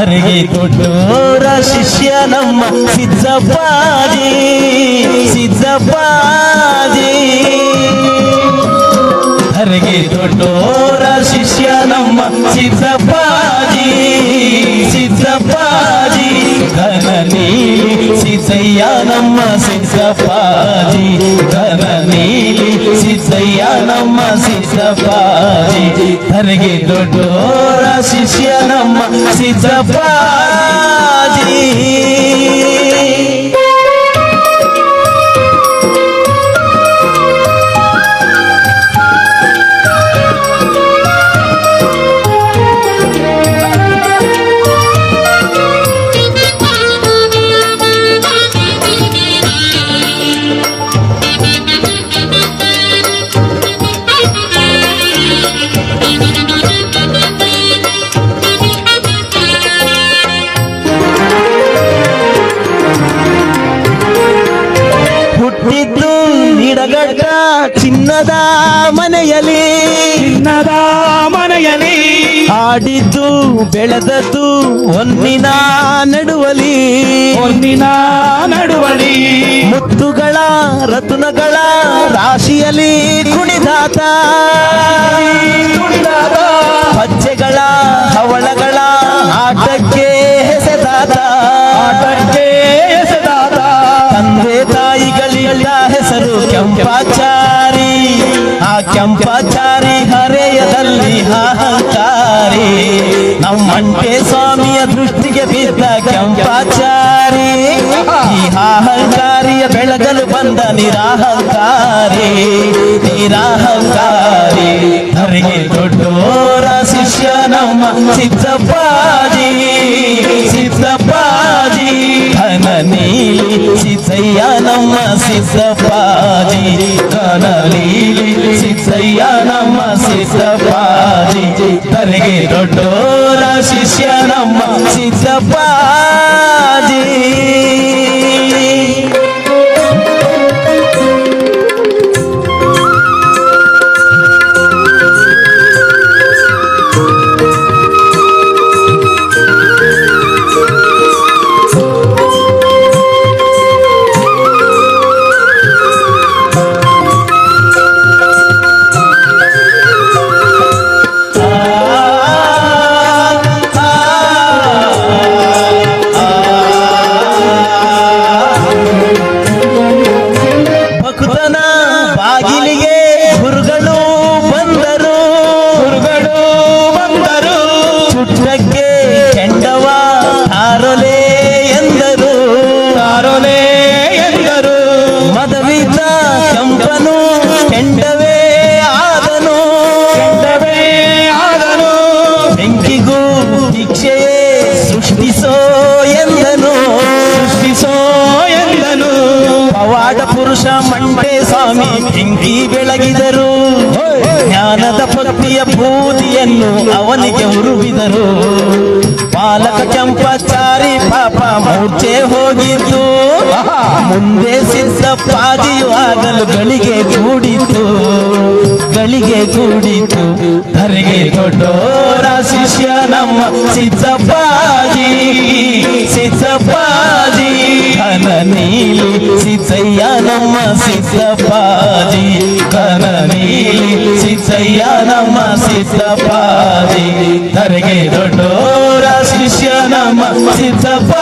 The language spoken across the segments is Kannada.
ಧರೆಗೆ ದೊಡ್ಡೋರ ಶಿಷ್ಯ ನಮ್ಮ ಸಿದ್ದಪ್ಪಾಜಿ ಸಿದ್ದಪ್ಪಾಜಿ ಧರೆಗೆ ದೊಡ್ಡೋರ ಶಿಷ್ಯ ನಮ್ಮ ಸಿದ್ದಪ್ಪಾಜಿ సిద్ధయ్యానమ్మ సిద్ధపాజీ ధరణీలి సిద్ధయ్యానమ్మ సిద్ధపాజీ ధనగి దొడ్డోర శిష్యనమ్మ సిద్ధపాజీ ಚಿನ್ನದ ಮನೆಯಲ್ಲಿ. ಚಿನ್ನದ ಮನೆಯಲ್ಲಿ. ಆಡಿದ್ದು ಬೆಳೆದದ್ದು ಒಂದಿನ ನಡುವಲಿ ಒಂದಿನ ನಡುವಲಿ ಮುತ್ತುಗಳ ರತ್ನಗಳ ರಾಶಿಯಲ್ಲಿ ಕುಣಿದಾತ ಕುಣಿದಾತ ಪಚ್ಚೆಗಳ ಹವಳಗಳ ಆಟಕ್ಕೆ ಕೆಂಪಾಚಾರಿ ಹರೆಯದಲ್ಲಿ ಅಹಂಕಾರಿ. ನಮ್ಮಂಟೆ ಸ್ವಾಮಿಯ ದೃಷ್ಟಿಗೆ ಬಿದ್ದ ಕೆಂಪಾಚಾರಿ ಈ ಅಹಂಕಾರಿಯ ಬೆಳಗಲು ಬಂದ ನಿರಾಹಂಕಾರಿ. ನಿರಾಹಂಕಾರಿ. ಹರಿಗೆ ದೊಡ್ಡೋರ ಶಿಷ್ಯ ನಮ್ಮ ಸಿದ್ದಪ್ಪಾಜಿ. ಸಿದ್ದಪ್ಪಾಜಿ. ಘನ ನೀಲಿ ಸಿದ್ದಯ್ಯ ನಮ್ಮ ಸಿದ್ದಪ್ಪಾಜಿ ಘನ ನೀಲಿ ಸಿದ್ದಯ್ಯ ನಮ್ಮ ಸಿದ್ದಪ್ಪಾಜಿ ತಲೆಗೆ ದೊಡ್ಡೋರ ಶಿಷ್ಯ ನಮ್ಮ ಸಿದ್ದಪ್ಪಾಜಿ ಸೃಷ್ಟಿಸೋ ಎಂದನು. ಸೃಷ್ಟಿಸೋ ಎಂದನು. ಪವಾಡ ಪುರುಷ ಮಂಡೆ ಸ್ವಾಮಿ ಬೆಂಕಿ ಬೆಳಗಿದರು. ಜ್ಞಾನದ ಭಕ್ತಿಯ ಬೂದಿಯನ್ನು ಅವನಿಗೆ ಉರುವಿದರು ಪಾಲಕ ಕೆಂಪಚಾರಿ ಪಾಪ ಮೂರ್ಛೆ ಹೋಗಿದ್ದು ಮುಂದೆ ಸಿದ್ದಪ್ಪಾಜಿಯು ಆಗಲು ಗಳಿಗೆ ಕೂಡಿತು ಗಳಿಗೆ ಕೂಡಿತು ಧರೆಗೆ ದೊಡ್ಡೋರ ಶಿಷ್ಯ ನಮ್ಮ ಸಿದ್ದಪ್ಪಾಜಿ ಸಿದ್ದಪ್ಪಾಜಿ ಘನ ನೀಲಿ ಸಿದ್ದಯ್ಯ ನಮ್ಮ ಸಿದ್ದಪ್ಪಾಜಿ ಘನ ನೀಲಿ ಸಿದ್ದಯ್ಯ ನಮ್ಮ ಸಿದ್ದಪ್ಪಾಜಿ ಧರೆಗೆ ದೊಡ್ಡೋರ ಶಿಷ್ಯ If the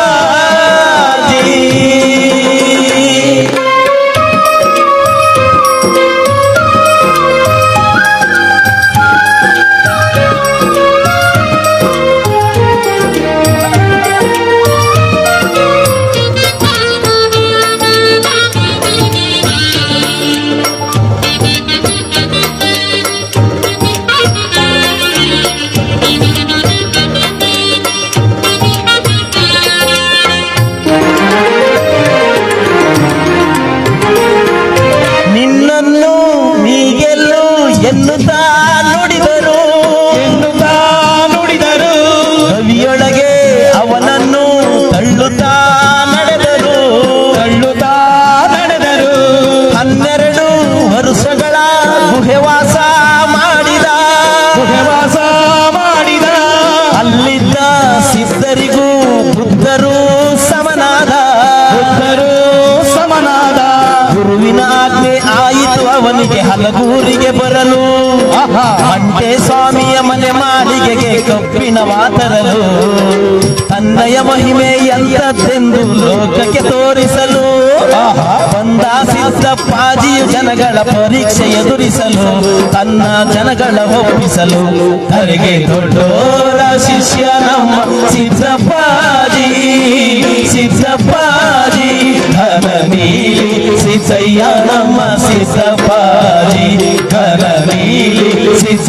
ಅವನಿಗೆ ಹಲಗೂರಿಗೆ ಬರಲು ಆಹಾ. ಮಂಟೆ ಸ್ವಾಮಿಯ ಮನೆ ಮಾಳಿಗೆಗೆ ಕಬ್ಬಿಣವ ತರಲು ತನ್ನಯ ಮಹಿಮೆ ಎಂತದ್ದೆಂದು ಲೋಕಕ್ಕೆ ತೋರಿಸಲು ಆಹಾ. ಬಂದ ಸಿದ್ದಪ್ಪಾಜಿಯು ಜನಗಳ ಪರೀಕ್ಷೆ ಎದುರಿಸಲು ತನ್ನ ಜನಗಳ ಒಪ್ಪಿಸಲು ಧರೆಗೆ ದೊಡ್ಡೋರ ಶಿಷ್ಯ ನಮ್ಮ ಸಿದ್ದಪ್ಪಾಜಿ ಸಿದ್ದಪ್ಪಾಜಿ ಧನ ನೀಲಿ ಸಿದ್ದಯ್ಯ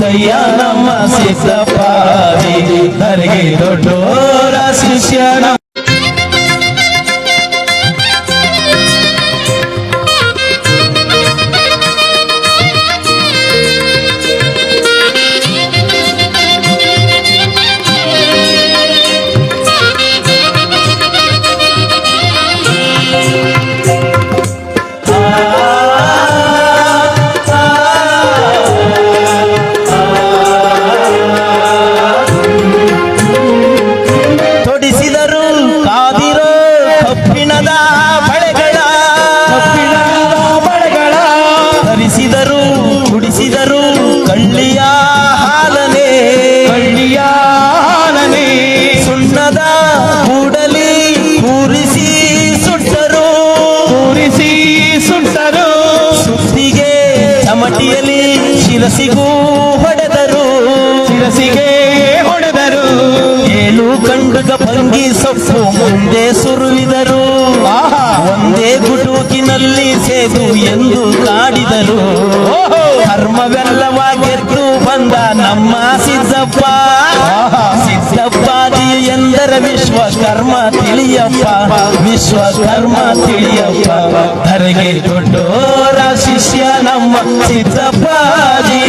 ಸಿದ್ದಯ್ಯ ನಮ್ಮ ಸಿದ್ದಪ್ಪಾಜಿ ಧರೆಗೆ ದೊಡ್ಡೋರ ಶಿಷ್ಯ ಶಿರಸಿಗೂ ಹೊಡೆದರು ಶಿರಸಿಗೆ ಹೊಡೆದರು ಏಳು ಕಂಡುಗ ಭಂಗಿ ಸೊಪ್ಪು ಮುಂದೆ ಸುರುವಿದರು. ಒಂದೇ ಗುಡುಕಿನಲ್ಲಿ ಸೇದು ಎಂದು ಕಾಡಿದರು ಓಹೋ. ಬಂದ ನಮ್ಮ ಸಿದ್ದಪ್ಪ. ಆಹಾ. ಎಂದರೆ ವಿಶ್ವಕರ್ಮ ತಿಳಿಯಪ್ಪ. ವಿಶ್ವಕರ್ಮ ತಿಳಿಯಪ್ಪ. ಧರೆಗೆ ದೊಡ್ಡೋರ ಶಿಷ್ಯ ನಮ್ಮ ಸಿದ್ದಪ್ಪಾಜಿ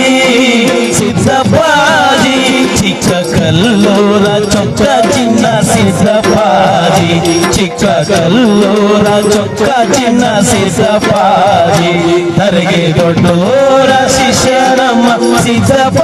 ಸಿದ್ದಪ್ಪಾಜಿ ಚಿಕ್ಕ ಕಲ್ಲೂರ ಚೊಕ್ಕ ಚಿನ್ನ ಸಿದ್ದಪ್ಪಾಜಿ ಚಿಕ್ಕ ಕಲ್ಲೂರ ಚೊಕ್ಕ ಚಿನ್ನ ಸಿದ್ದಪ್ಪಾಜಿ. ತರಗೆ ದೊಡ್ಡೋರ ಶಿಷ್ಯ ನಮ್ಮ ಸಿದ್ದಪ್ಪಾಜಿ.